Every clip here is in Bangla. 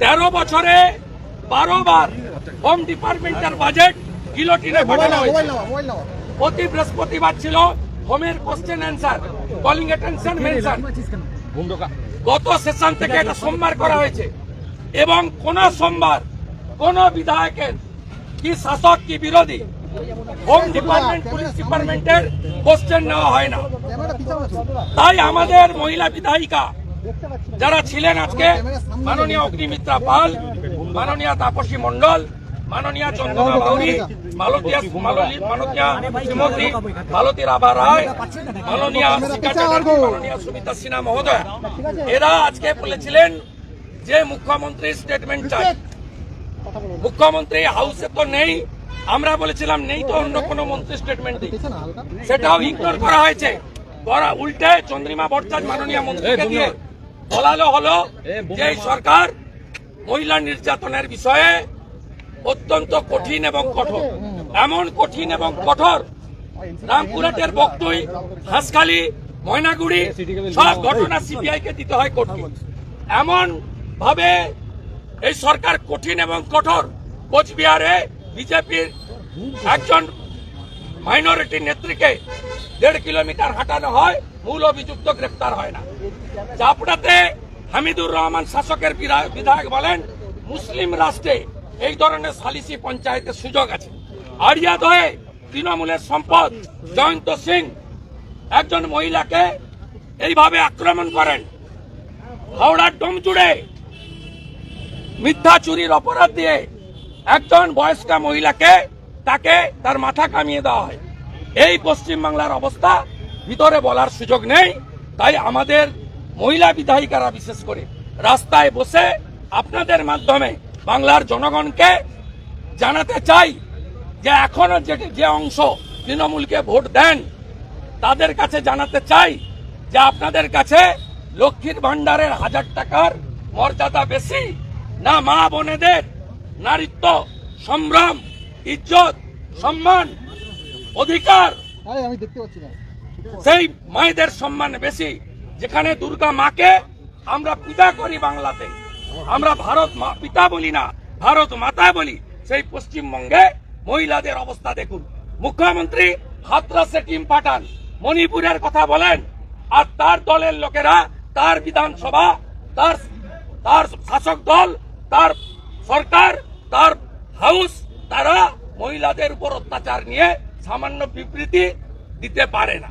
তেরো বছরে বারো বার হোম ডিপার্টমেন্টের বাজেট গিলোটিনে পাঠানো হয়েছে। প্রতি বৃহস্পতিবার ছিল হোমের question answer calling attention mention গত সেশন থেকে এটা সোমবার করা হয়েছে। এবং কোন সোমবার কোন বিধায়কের কি শাসক কি বিরোধী হোম ডিপার্টমেন্ট পুলিশ ডিপার্টমেন্টের কোশ্চেন নেওয়া হয় না। তাই আমাদের মহিলা বিধায়িকা যারা ছিলেন আজকে, মাননীয় অগ্নিমিত্রা পাল, মাননীয় তাপসী মন্ডল মাননীয় চন্দ্রমা বাউরি মালতী রাভা রায়, মাননীয় সুমিতা মহোদয়, এরা আজকে বলেছিলেন যে মুখ্যমন্ত্রী মুখ্যমন্ত্রী হাউসে তো নেই, আমরা বলেছিলাম নেই তো অন্য কোনো মন্ত্রী স্টেটমেন্ট দিই সেটাও ইগনোর করা হয়েছে। উল্টে চন্দ্রিমা ভট্টাচার্য মাননীয় মন্ত্রীকে দিয়ে বলালো হলো যে এই সরকার মহিলা নির্যাতনের বিষয়ে অত্যন্ত কঠিন এবং কঠোর। এমন কঠিন এবং কঠোর রামপুরহাটের বক্তই হাঁসখালি ময়নাগুড়ি সব ঘটনা সিবিআই কে দিতে হয় কোর্টকে। এমন ভাবে এই সরকার কঠিন এবং কঠোর কোচবিহারে বিজেপির একজন মাইনরিটি নেত্রীকে দেড় কিলোমিটার হাঁটানো হয়। মূল অভিযুক্ত গ্রেপ্তার হয় না। চাপড়াতে হামিদুর রহমান শাসকের বিধায়ক বলেন, মুসলিম রাষ্ট্রে এই ধরনের সালিসি পঞ্চায়েতের সুযোগ আছে। আড়িয়াদয়ে তৃণমূলের সম্পদ জয়ন্ত সিং একজন মহিলাকে এইভাবে আক্রমণ করেন। হাওড়ার ডোমচুড়ে মিথ্যা চুরির অপরাধ দিয়ে একজন বয়স্কা মহিলাকে তাকে তার মাথা কামিয়ে দেওয়া হয়। এই পশ্চিমবাংলার অবস্থা ভিতরে বলার সুযোগ নেই, তাই আমাদের মহিলা বিধায়িকারা বিশেষ করে রাস্তায় বসে আপনাদের মাধ্যমে বাংলার জনগণকে জানাতে চাই যে এখনও যে যে অংশ তৃণমূলকে ভোট দেন, তাদের কাছে জানাতে চাই যে আপনাদের কাছে লক্ষ্মীর ভান্ডারের হাজার টাকার মর্যাদা বেশি না মা বোনেদের নারীত্ব, সম্ভ্রম, ইজ্জত, সম্মান, অধিকার। আমি দেখতে পাচ্ছি না। সেই মায়েদের সম্মান বেশি। যেখানে দুর্গা মাকে আমরা পিতা করি বাংলাতে। আমরা ভারত পিতা বলি না, ভারত মাতা বলি। সেই পশ্চিমবঙ্গে মহিলাদের অবস্থা দেখুন। মুখ্যমন্ত্রী হাতরাসে টিম পাঠান, মণিপুরের কথা বলেন, আর তার দলের লোকেরা, তার বিধানসভা, তার তার শাসক দল, তার সরকার, তার হাউস, তারা মহিলাদের উপর অত্যাচার নিয়ে সামান্য বিবৃতি দিতে পারে না।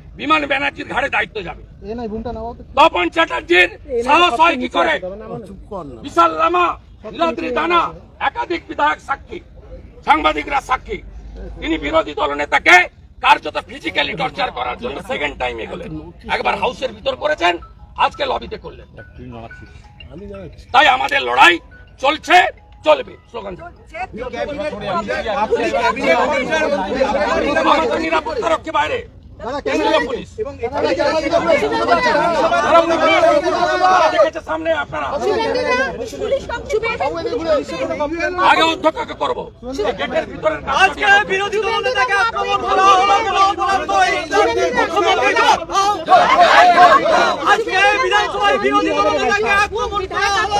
বিমান ব্যানার্জির ঘাড়ে দায়িত্ব যাবে। তপন চ্যাটার্জির সাহস হয় কি করে? বিশাল লামা নীলাদ্রি দানা একাধিক বিধায়ক সাক্ষী সাংবাদিকরা সাক্ষী। তিনি বিরোধী দল নেতাকে কার্যত ফিজিক্যালি টর্চার করার জন্য সেকেন্ড টাইম এগোলেন একবার হাউসের ভিতর করেছেন আজকে লবিতে করলেন। তাই আমাদের লড়াই চলছে চলবে। স্লোগান নিরাপত্তা রক্ষী বাইরে। আগে অধ্যক্ষকে করব আজকে বিরোধী দল নেতাকে আক্রমণ করা। আজকে বিধানসভায় বিরোধী দল নেতাকে আক্রমণ করা হলো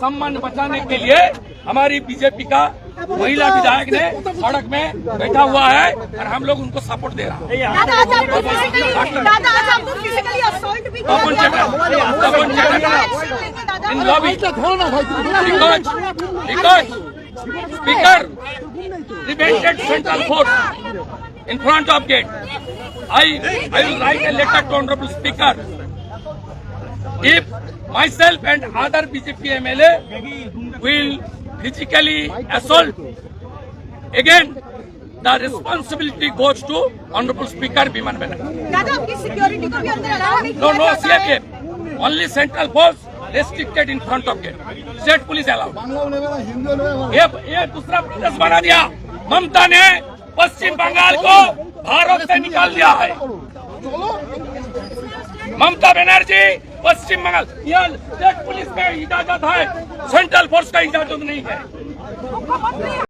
सम्मान बचाने के लिए हमारी बीजेपी का महिला विधायक ने सड़क में बैठा हुआ है और हम लोग उनको सपोर्ट दे रहा है। Speaker rebated central force in front of gate I I will write a letter to honourable speaker if myself and other BJP MLA will physically assault. Again, the responsibility goes to Honorable Speaker Biman bena dada apki security ko bhi andar Banerjee. No, no, CFA. Only central force restricted in front of gate. State police allow ye ye dusra protest bana diya mamta ne Paschim Bangal को भारत से निकाल दिया है ममता बनर्जी पश्चिम बंगाल ये स्टेट पुलिस का इजाज़त है। सेंट्रल फोर्स का इजाज़त नहीं है।